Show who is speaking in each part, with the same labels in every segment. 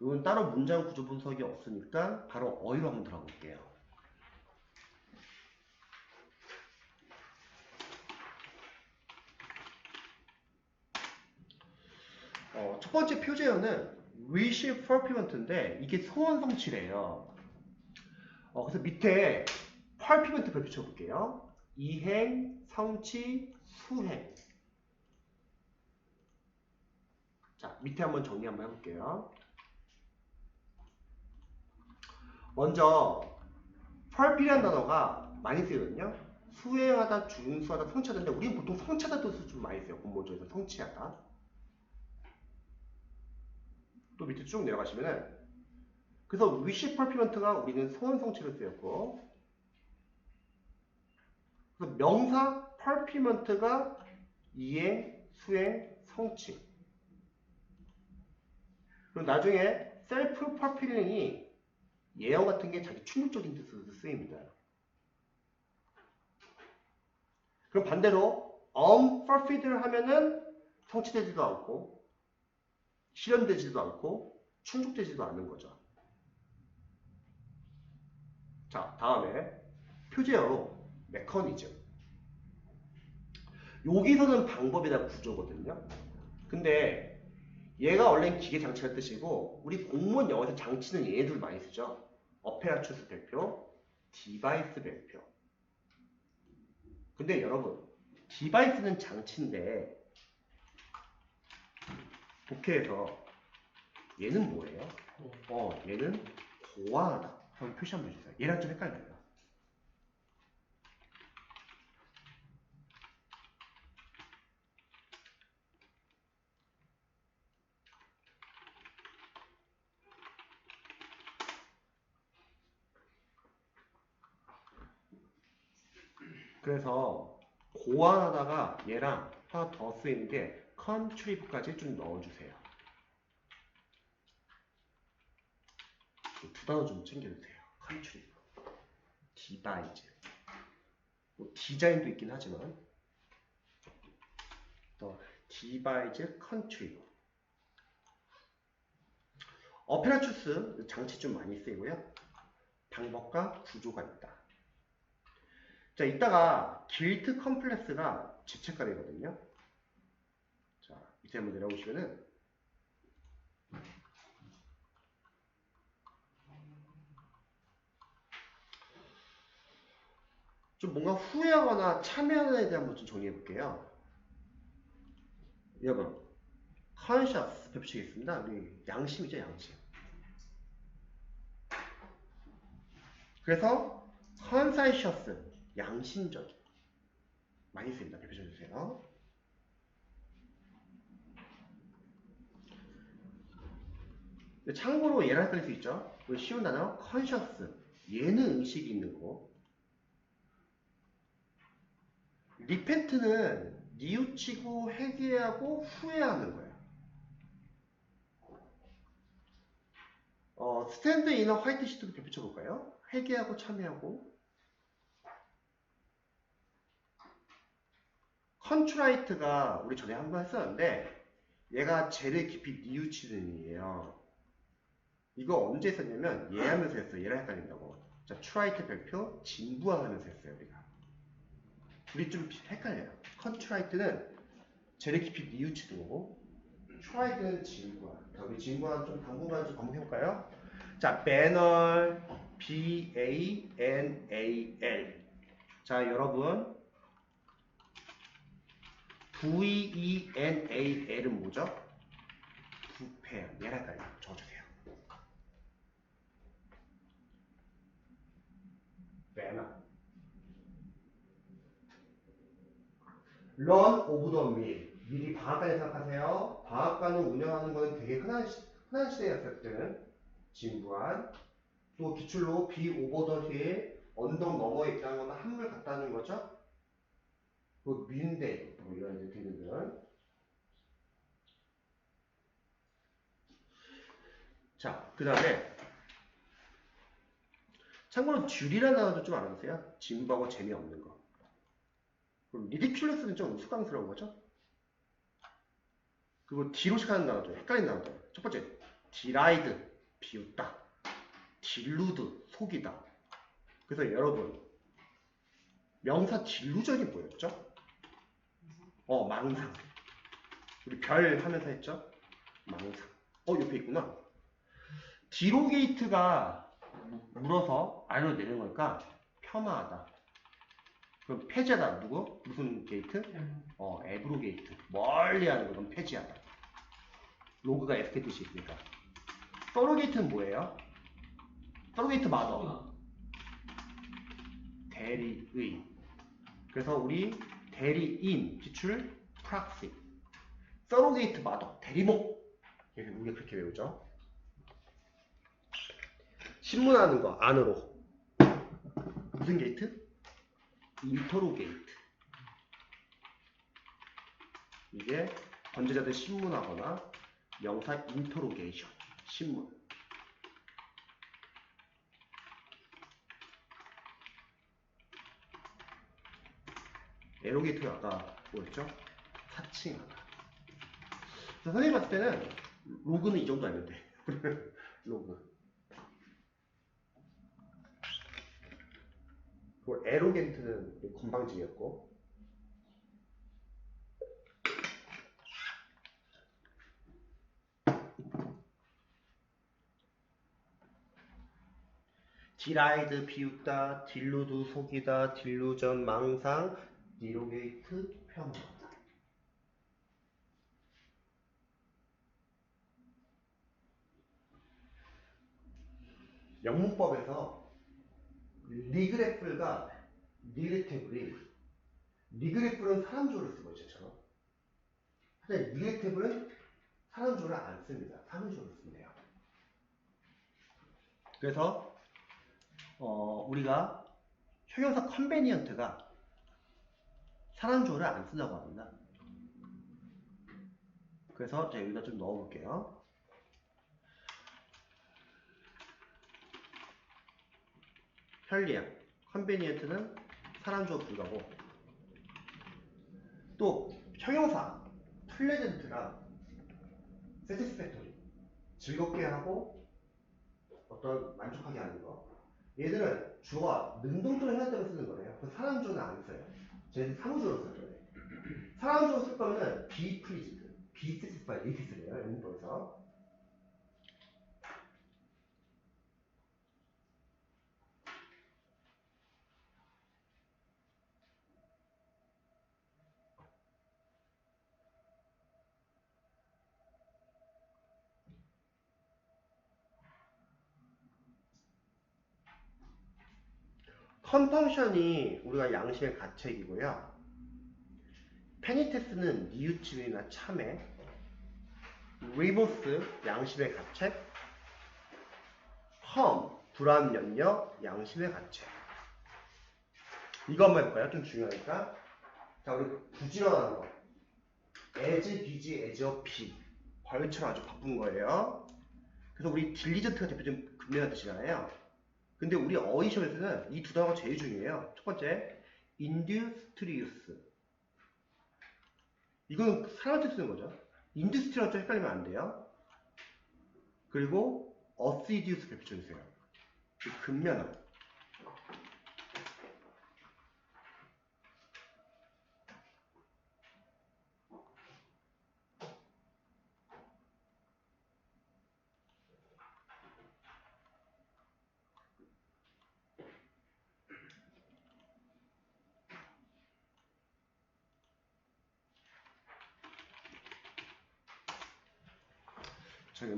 Speaker 1: 이건 따로 문장 구조 분석이 없으니까 바로 어휘로 한번 들어가 볼게요. 어, 첫 번째 표제어는 wish fulfillment인데 이게 소원 성취래요. 어, 그래서 밑에 fulfillment 별표 쳐볼게요. 이행, 성취, 수행. 자, 밑에 한번 정리 한번 해볼게요. 먼저 fulfill이라는 단어가 많이 쓰이거든요. 수행하다, 준수하다, 성취하다인데 우리는 보통 성취하다 뜻을 좀 많이 써요. 공모조에서 성취하다. 또 밑에 쭉 내려가시면은 그래서 wish fulfillment가 우리는 소원 성취를 쓰였고 그래서 명사 fulfillment가 이행, 수행, 성취 그리고 나중에 self fulfilling이 예언 같은 게 자기 충족적인 뜻으로 쓰입니다. 그럼 반대로 unfulfilled를 하면은 성취되지도 않고 실현되지도 않고 충족되지도 않는 거죠. 자, 다음에 표제어로 메커니즘. 여기서는 방법이다 구조거든요. 근데 얘가 원래는 기계 장치가 뜻이고 우리 공무원 영어에서 장치는 얘네들 많이 쓰죠. 어페라추스 별표, 디바이스 별표. 근데 여러분, 디바이스는 장치인데 독해에서 얘는 뭐예요? 어, 얘는 고안하다. 한번 표시 한번 해주세요. 얘랑 좀 헷갈려요. 그래서 고안하다가 얘랑 하나 더 쓰이는 게 컨트리브까지 좀 넣어주세요. 두 단어 좀 챙겨주세요. 컨트리브, 디바이즈. 뭐 디자인도 있긴 하지만 또 디바이즈 컨트리브. 어페라추스 장치 좀 많이 쓰이고요. 방법과 구조가 있다. 자, 이따가 길트 컴플렉스가 지체가 되거든요. 자, 밑에 한번 내려보시면은 좀 뭔가 후회하거나 참여하는 에 대한 것좀 정리해 볼게요. 여러분, conscious 펼치겠습니다. 우리 양심이죠, 양심. 그래서 conscientious 양심적인 많이 쓰입니다. 대표 좀 주세요. 참고로 얘랑 헷갈릴 수 있죠. 우리 쉬운 단어 conscious 얘는 의식이 있는 거고 repent는 뉘우치고 회개하고 후회하는 거예요. 어, 스탠드 인어 화이트 시트도 겹쳐 볼까요? 회개하고 참여하고 컨트라이트가 우리 전에 한 번 했었는데 얘가 죄를 깊이 뉘우치는 이에요. 이거 언제 했었냐면 얘 하면서 했어요. 얘랑 헷갈린다고. 자, 트라이트 별표 진부하면서 했어요. 우리가. 우리 좀 헷갈려요. 컨트라이트는 죄를 깊이 뉘우치는 거고 트라이트는 진부하. 자, 우리 진부하 좀 당분간 좀 한번 해볼까요? 자, banal, B-A-N-A-L. 자, 여러분 V-E-N-A-L은 뭐죠? 부패. 얘랄까요? 적어주세요. 매너. Run of the mill. 미리 방앗간에 생각하세요. 방앗간을 운영하는 거는 되게 흔한, 시, 흔한 시대였을 때는 진부한 또 기출로 비 오버 더 힐, 언덕 너머에 있다는 거는 한물 같다는 거죠. 그 민대 뭐 이런 이제 되는 자, 그 다음에 참고로 듀리라는 단어도 좀 알아두세요. 진부하고 재미없는 거. 그럼 리디큘러스는 좀 우스꽝스러운 거죠? 그리고 뒤로식하는 단어죠. 헷갈린 단어죠. 첫 번째, 디라이드 비웃다 딜루드 속이다 그래서 여러분 명사 딜루전이 뭐였죠? 어 망상. 우리 별 하면서 했죠? 망상. 어 옆에 있구나. 디로게이트가 물어서 아래로 내는 걸까? 폄하하다. 그럼 폐지하다. 누구? 무슨 게이트? 어 앱으로 게이트. 멀리 하는 건 폐지하다. 로그가 SK 뜻이 있으니까. 서로 게이트는 뭐예요? 서로 게이트 마더 대리의. 그래서 우리 대리인 기출 프락시. 서로게이트 마더 대리목. 이렇게 우리가 그렇게 외우죠. 신문하는 거 안으로. 무슨 게이트? 인터로게이트. 이게 범죄자들 신문하거나 명사 인터로게이션 신문 에로게이트가 아까 뭐였죠? 사칭하다 선생님 봤을 때는 로그는 이 정도 알면 돼 로그. 그리고 에로겐트는 건방지였고. 디라이드 비웃다 딜루드 속이다 딜루전 망상 디로게이트 폄하하다. 영문법에서 리그레플과 리그레테블이 리그레플은 사람 조를 쓰고 있죠 저처럼 하지만 리그레테블은 사람 조를 안 씁니다. 사람 조를 쓴대요. 그래서 어, 우리가 형용사 컨베니언트가 사람 조를 안 쓴다고 합니다. 그래서 제가 여기다 좀 넣어볼게요. 편리함, 컨베니언트는 주어 불가고 또 형용사 플레젠트랑 세티스팩토리 즐겁게 하고 어떤 만족하게 하는 거. 얘들은 능동적으로 해야 때문에 쓰는 거예요. 그 주어는 안 써요 쟤는 사무주어로 쓸 거예요 주어 쓸 거면은 be pleased, 이렇게 쓰래요 영문법에서 컨펑션이 우리가 양식의 가책이고요. 페니테스는 니우침이나 참회, 리보스 양심의 가책, 험 불안 연력 양심의 가책. 이거 한번 해볼까요? 좀 중요하니까. 자, 우리 부지런한 거. as, 비지, as, 비. 벌처럼 아주 바쁜 거예요. 그래서 우리 딜리전트가 대표적인 근면한 뜻이잖아요. 근데 우리 어휘 시험에서는 이 두 단어가 제일 중요해요. 첫 번째, industrious. 이거는 사람한테 쓰는 거죠. 인두스트리랑 좀 헷갈리면 안 돼요. 그리고 assiduous 발표 쳐주세요. 그 근면함.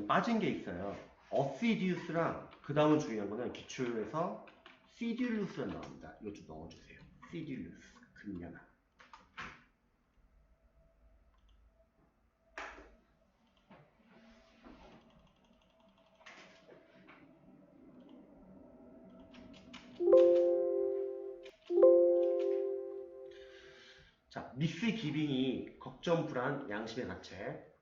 Speaker 1: 빠진 게 있어요. assiduous랑 그 다음은 중요한 거는 기출에서 sedulous가 나옵니다. 이거 좀 넣어주세요. sedulouse 근면함. 자, 미스 기빙이 걱정, 불안, 양심의 가책. 이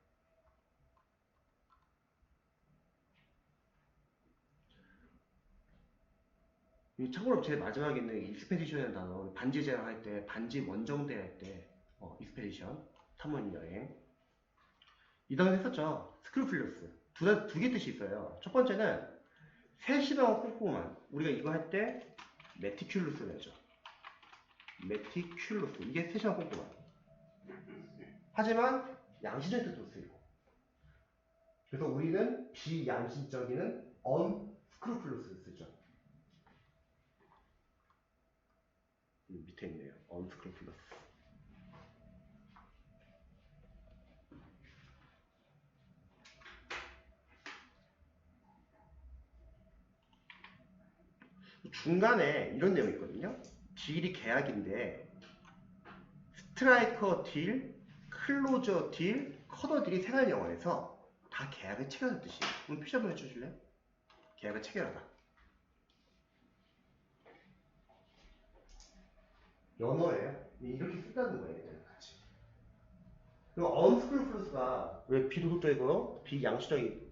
Speaker 1: 참고로 제일 마지막에 있는 익스페디션이라는 단어 반지 제작할 때 반지 원정대 할 때 어, 익스페디션 탐험 여행 이 단어 했었죠 스크루플러스 두, 두 개 뜻이 있어요. 첫 번째는 세심하고 꼼꼼한. 우리가 이거 할 때 메티큘루스를 하죠. 메티큘루스. 이게 세심하고 꼼꼼한. 하지만 양심적인 뜻도 쓰이고. 그래서 우리는 비양심적인은 unscrupulous를 쓰죠. 음, 밑에 있네요. Unscrupulous. 중간에 이런 내용이 있거든요. 딜이 계약인데 스트라이커 딜, 클로저 딜, 커더 딜이 생활 영어에서 다 계약을 체결하는 뜻이에요. 한번 표시 한번 해주실래요? 계약을 체결하다. 연어예요. 이렇게 쓴다는 거예요. 같이. 그리고 언스크루플러스가 왜 비도덕적이고 비양심적인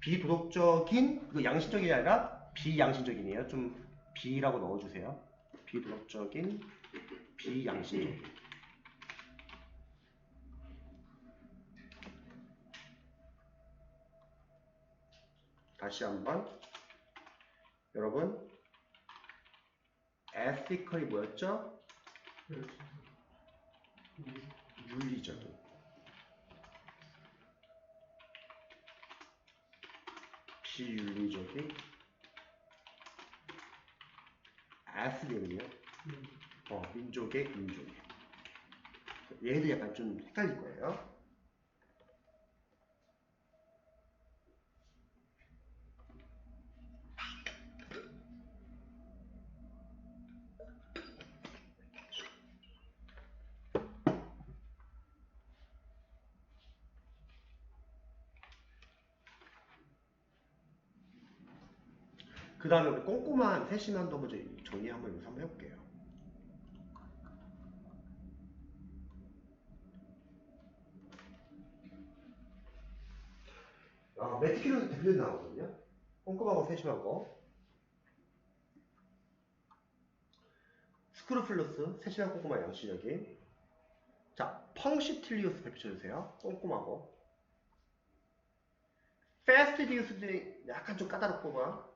Speaker 1: 비도덕적인 그 양심적이 아니라 비양심적이네요. 좀 비라고 넣어주세요. 비도덕적인 비양심적인. 다시 한번 여러분 ethically 뭐였죠? 윤리적인 비윤리적인 에스닉은요? 어, 민족의 민족 얘들 약간 좀 헷갈릴 거예요 그 다음에 꼼꼼한 세심한도 먼저 정리 한번 여기서 한번 해볼게요. 아, 메티큘러스 대표적으로 나오거든요. 꼼꼼하고 세심하고. 스크루플러스, 세심하고 꼼꼼한 양심적인. 자, 펑시틸리우스 대표쳐주세요. 꼼꼼하고. 페스티디우스들이 약간 좀 까다롭고만.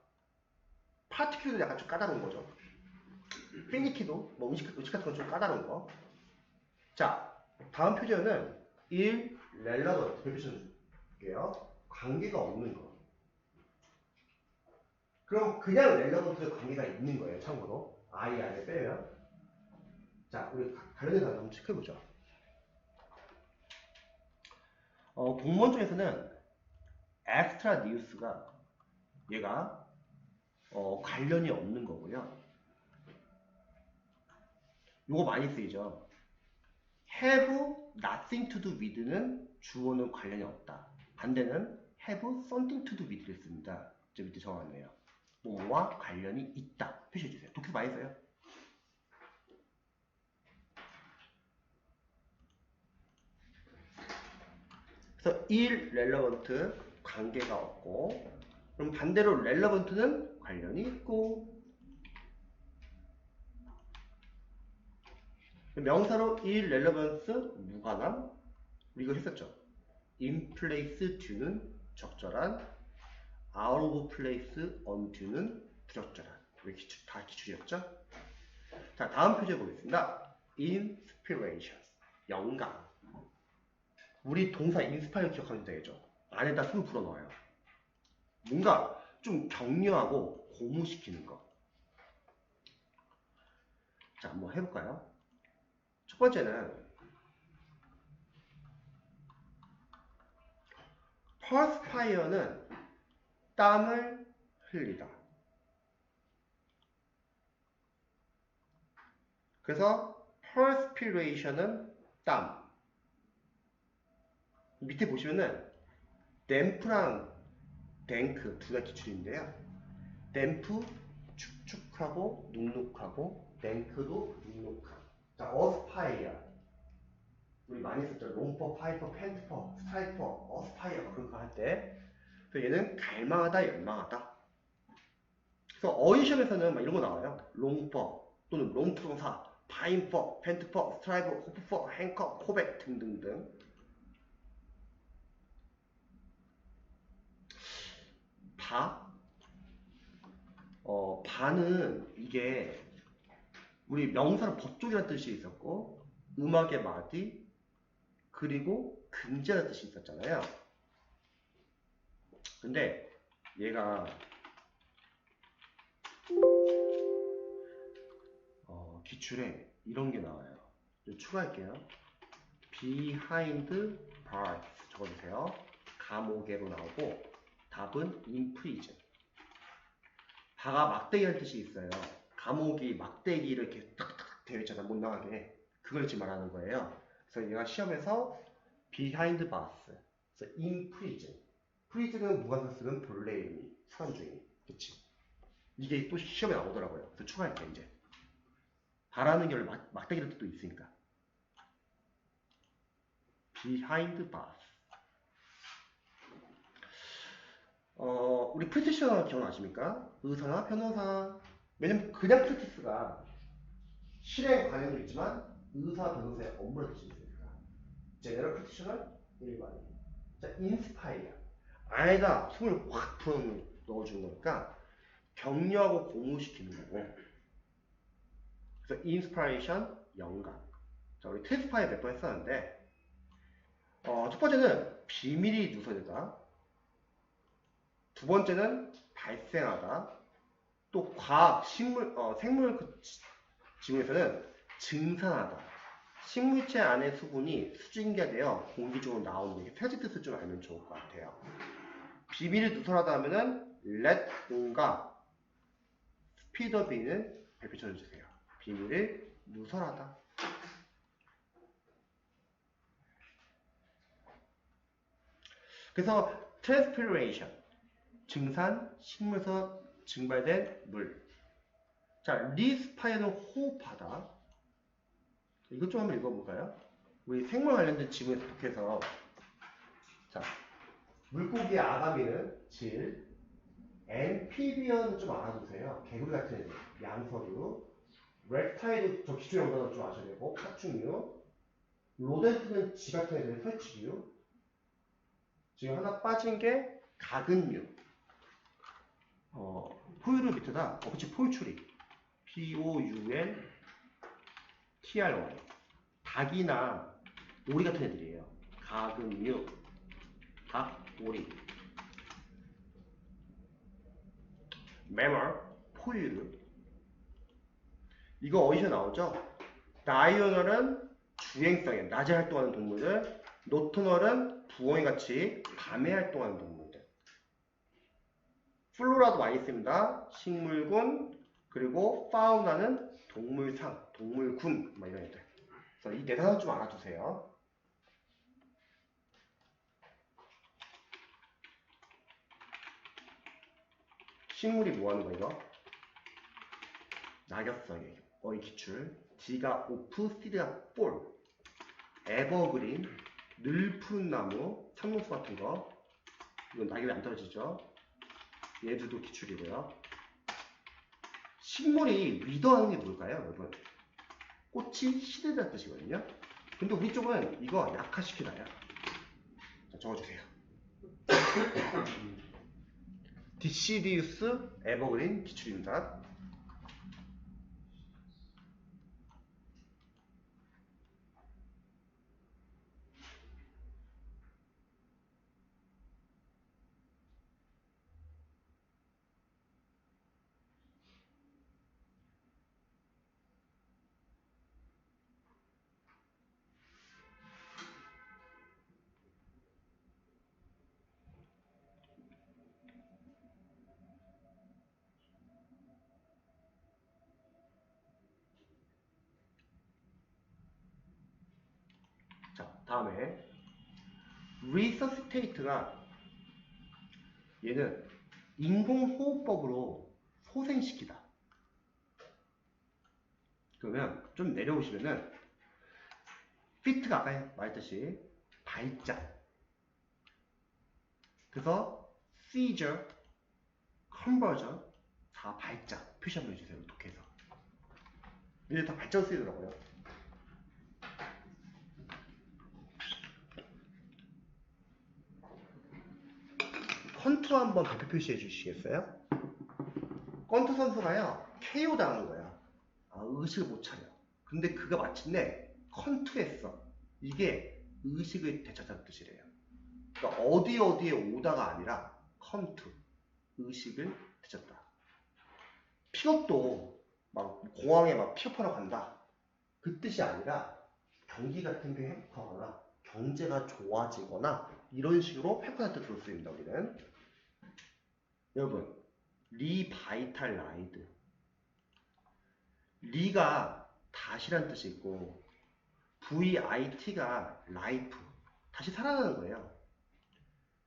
Speaker 1: 파티큐도 약간 좀 까다로운 거죠. 피니키도 뭐 음식, 음식 같은 건 좀 까다로운 거. 자, 다음 표현은 1. 렐러던트 표현 줄게요. 관계가 없는 거. 그럼 그냥 렐러던트 관계가 있는 거예요. 참고로. I 안에 빼면. 자, 우리 관련된 단어 한번 체크해보죠. 어, 공무원 중에서는 엑스트라 뉴스가 얘가 어, 관련이 없는 거고요. 요거 많이 쓰이죠. have nothing to do with는 주어는 관련이 없다. 반대는 have something to do with를 씁니다. 저 밑에 적어놨네요. 뭐와 관련이 있다. 표시해주세요. 독해서 많이 써요. 그래서 irrelevant 관계가 없고 그럼 반대로 relevant는 관련이 있고 명사로 irrelevance 무관함 이거 했었죠. in place to는 적절한 out of place onto는 부적절한 우리 기출, 다 기출이었죠. 자 다음 표제 보겠습니다. inspiration 영감 우리 동사 inspire 기억하면 되겠죠. 안에다 숨을 불어넣어요. 뭔가 좀 격려하고 고무시키는 거. 자, 한번 해볼까요? 첫 번째는 perspire는 땀을 흘리다. 그래서 perspiration은 땀. 밑에 보시면은 댐프랑 댕크 두 가지 기출인데요. 댐프 축축하고 눅눅하고 댕크도 눅눅한. 자, 어스파이어. 우리 많이 썼죠. 롱퍼, 파이퍼, 펜트퍼, 스트라이퍼, 어스파이어 그런 거 할 때. 그래서 얘는 갈망하다, 열망하다. 그래서 어휘 시험에서는 막 이런 거 나와요. 롱퍼 또는 롱프 동사, 파인퍼, 펜트퍼, 스트라이버, 호프퍼, 행커, 코백 등등등. 바. 어, 바는 이게 우리 명사는 법조이라는 뜻이 있었고 음악의 마디 그리고 금지라는 뜻이 있었잖아요. 근데 얘가 어, 기출에 이런 게 나와요. 좀 추가할게요. behind bars 적어주세요. 감옥에로 나오고 답은 in prison. 바가 막대기라는 뜻이 있어요. 감옥이 막대기를 이렇게 탁탁 되어 있잖아 못 나가게. 그걸 지금 말하는 거예요. 그래서 얘가 시험에서 behind bars, 그래서 in prison. prison은 무관사 쓰는 본래임이 사람 중에, 그치? 이게 또 시험에 나오더라고요. 그래서 추가할게 이제. 바라는 결 막, 막대기라는 뜻도 있으니까. behind bars. 어, 우리 프리티셔 기억나십니까? 의사나 변호사. 왜냐면 그냥 프리티스가 실행 관련도 있지만 의사 변호사의 업무를 할수 있으니까. 제네럴 프리티셔는 일반인. 자, 인스파이어. 안에다 숨을 확 불어 넣어주는 거니까 격려하고 고무시키는 거고. 그래서 인스파이레이션, 영감. 자, 우리 테스파이어 몇번 했었는데 어, 첫 번째는 비밀이 누설이다. 두 번째는 발생하다. 또 과학, 식물, 어, 생물 그 지- 지구에서는 증산하다. 식물체 안의 수분이 수증기되어 공기 중으로 나오는 게세 뜻을 좀 알면 좋을 것 같아요. 비밀을 누설하다 하면은 let on과 speed up는 발표 쳐 주세요. 비밀을 누설하다. 그래서 transpiration 증산, 식물에서 증발된 물. 자, 리스파이어는 호흡하다. 이것 좀 한번 읽어볼까요? 우리 생물 관련된 지문에 독해서 자, 물고기의 아가미는 질, 엠피비언은 좀 알아두세요. 개구리 같은 애들, 양서류, 렉타이드 저 기초 영상은 좀 아셔야 되고, 파충류, 로덴트는 쥐 같은 애들, 설치류, 지금 하나 빠진 게 가근류. 어, 포유류 밑에다, 어, 그치, 포유추리. P-O-U-L T-R-Y. 닭이나 오리 같은 애들이에요. 가근류, 닭, 오리. 매멀, 포유류. 이거 어디서 나오죠? 다이오널은 주행성에 낮에 활동하는 동물들, 노토널은 부엉이 같이 밤에 활동하는 동물들. 플로라도 많이 있습니다. 식물군, 그리고 파우나는 동물상, 동물군, 뭐 이런 애들. 그래서 이 대단한 좀 알아두세요. 식물이 뭐 하는 거 이거? 낙엽성이에요. 어이 기출. D가 오프, 스티드가 볼. 에버그린, 늘 푸른 나무, 참록수 같은 거. 이건 낙엽이 안 떨어지죠. 얘들도 기출이고요. 식물이 위더하는 게 뭘까요, 여러분? 꽃이 시들다는 뜻이거든요. 근데 우리 쪽은 이거 약화시키나요? 자, 적어주세요. 디시디우스 에버그린 기출입니다. 자, 다음에 resuscitate가 얘는 인공호흡법으로 소생시키다. 그러면 좀 내려오시면은 fit가 아까 말했듯이 발작. 그래서 seizure, conversion 다 발작 표시 한번 해주세요. 독해서. 이게 다 발작을 쓰이더라고요. 컨투 한번 발표 표시해 주시겠어요? 컨투 선수가요, KO 당한 거야. 아, 의식을 못 차려. 근데 그가 마침내 컨투했어. 이게 의식을 되찾았 뜻이래요. 그러니까 어디 어디에 오다가 아니라 컨투. 의식을 되찾다. 픽업도 막 공항에 막 픽업하러 간다. 그 뜻이 아니라 경기 같은 게 회복하거나 경제가 좋아지거나 이런 식으로 수 있습니다. 우리는 여러분 리바이탈 라이드 리가 다시란 뜻이 있고 VIT가 라이프 다시 살아나는 거예요.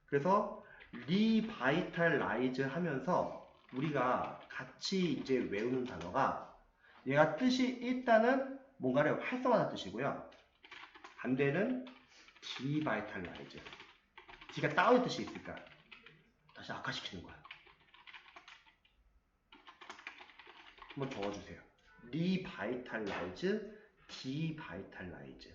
Speaker 1: 그래서 리바이탈 라이즈 하면서 우리가 같이 이제 외우는 단어가 얘가 뜻이 일단은 뭔가를 활성화하는 뜻이고요. 반대는 디바이탈라이즈. D가 다운의 뜻이 있으니까 다시 악화시키는 거야. 한번 적어주세요. 리바이탈라이즈, 디바이탈라이즈.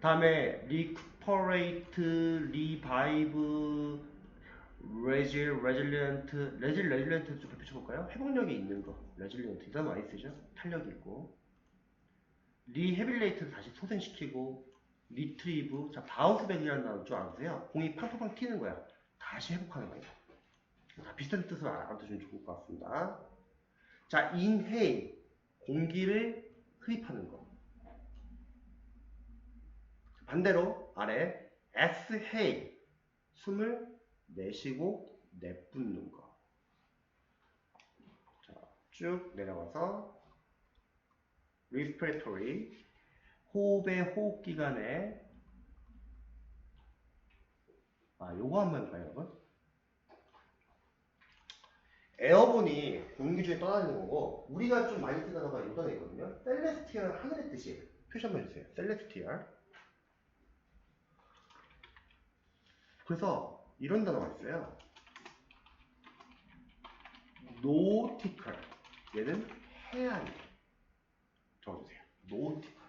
Speaker 1: 다음에 resil, resilient, resil, resilient 좀 펼쳐볼까요? 회복력이 있는 거, resilient 이 단어 많이 쓰죠? 탄력이 있고 rehabilitate 다시 소생시키고 retrieve, 자 bounceback이라는 단어 좀 알아보세요. 공이 팡팡팡 튀는 거야. 다시 회복하는 거예요. 다 비슷한 뜻으로 알아두시면 좋을 것 같습니다. 자, inhale, 공기를 흡입하는 거. 반대로 아래 exhale 숨을 내쉬고 내뿜는 거. 자, 쭉 내려가서 respiratory 호흡의 호흡 기간에 아, 요거 한번 해볼까요, 여러분? 에어본이 공기 중에 떠다니는 거고 우리가 좀 많이 쓰는 단어가 요 단어 있거든요. 셀레스티얼 하늘의 뜻이에요. 표시 한번 해주세요. 셀레스티얼 그래서 이런 단어가 있어요. nautical 얘는 해안 적어주세요. nautical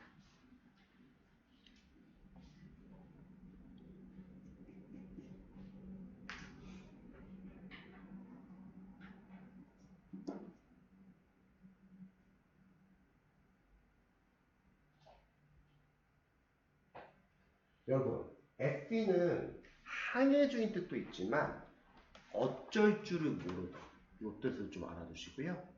Speaker 1: 여러분 FE는 항해주인 뜻도 있지만 어쩔 줄을 모르다 이 뜻을 좀 알아두시고요.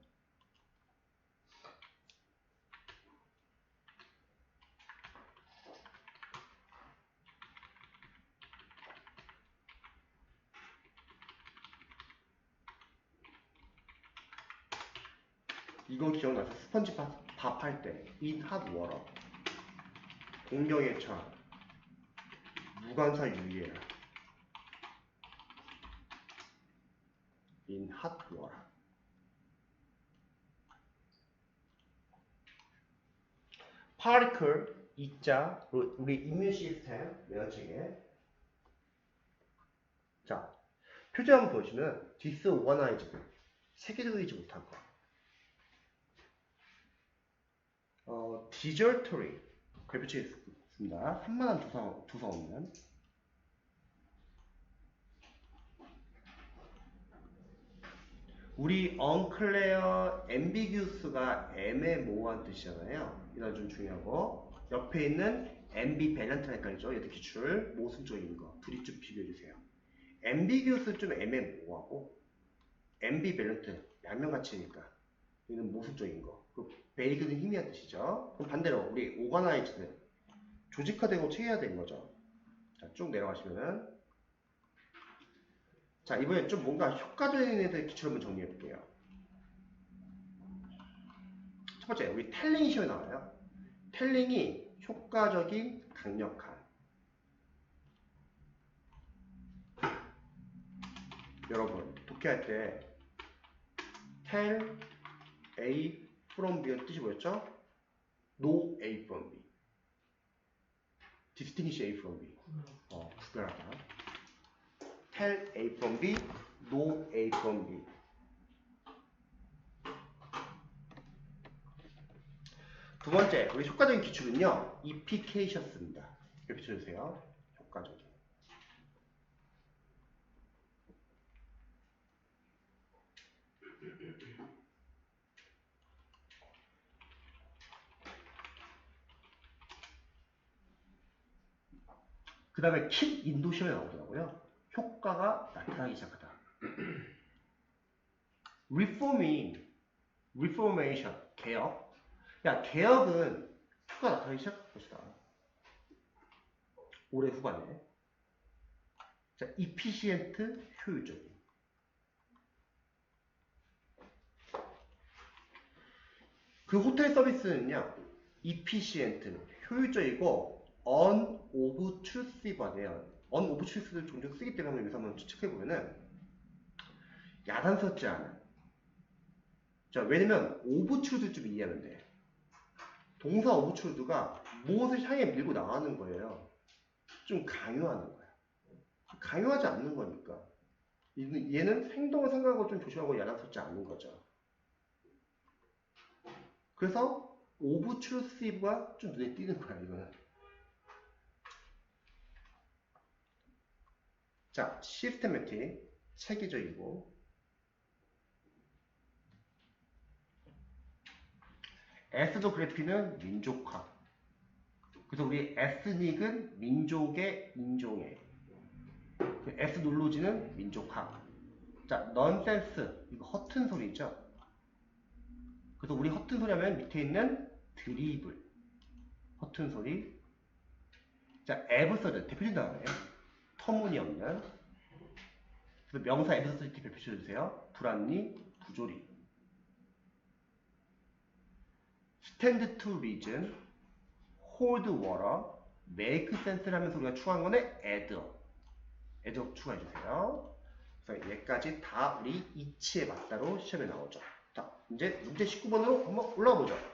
Speaker 1: 이거 기억나죠? 스펀지 밥 할 때 in hot water 공경에 처한 무관사 유의해 라. in hot water. particle 이자 우리 이뮤 시스템 면책에 자 표정 한번 보시면 disorganized 세계적이지 못한 거. 어, desultory 글표체 있습니다. 산만한 두성, 두성 없는 우리 unclear, ambiguous가 애매모호한 뜻이잖아요. 이건 좀 중요하고 옆에 있는 ambivalent랑 헷갈리죠. 얘도 기출 모순적인 거 둘이 좀 비교해주세요. ambiguous 좀 애매모호하고 ambivalent 양면같이니까 얘는 모순적인 거. 그 베이그는 희미한 뜻이죠. 그럼 반대로 우리 organized는 조직화되고 체계화된 거죠. 자, 쭉 내려가시면은 자, 이번에 좀 뭔가 효과적인 애들 기출 한번 정리해 볼게요. 첫 번째, 우리 텔링이 시험에 나와요. 텔링이 효과적인, 강력한. 여러분, 독해할 때 tell A from B의 뜻이 뭐였죠? No A from B. distinguish A from B. 어, 구별하다. Tell A from B, know A from B. 두 번째, 우리 효과적인 기출은요, efficacious입니다. 이렇게 붙여주세요. 효과적인. 그 다음에 킥 인도 시험에 나오더라고요. 효과가 나타나기 시작하다. reforming, reformation, 개혁. 야, 개혁은 효과가 나타나기 시작할 것이다. 올해 후반에. 자, efficient, 효율적인. 그 호텔 서비스는요, efficient, 효율적이고, unobtrusive가 돼요. Unobtrusive를 종종 쓰기 때문에 여기서 한번 체크해보면은, 야단스럽지 않아. 자, 왜냐면, obtrude 좀 이해하면 돼. 동사 obtrude가 무엇을 향해 밀고 나가는 거예요. 좀 강요하는 거야. 강요하지 않는 거니까. 얘는 행동을 생각하고 좀 조심하고 야단스럽지 않는 거죠. 그래서 obtrusive가 좀 눈에 띄는 거야, 이거는. 자, 시스테매틱, 체계적이고, 에스도그래피는 민족화. 그래서 우리 에스닉은 민족의 인종의. 그 에스놀로지는 민족화. 자, 넌센스. 이거 허튼 소리죠. 그래서 우리 허튼 소리 하면 밑에 있는 드리블. 허튼 소리. 자, 에브서드. 대표적인 단어예요. 터무니없는. 명사 에브서드 대표 주세요. 불합리, 부조리. stand to reason, hold water, make sense를 하면서 우리가 추가한 거는 add. add 추가해 주세요. 그래서 얘까지 다 우리 이치에 맞다로 시험에 나오죠. 자, 이제 문제 19번으로 한번 올라가 보죠.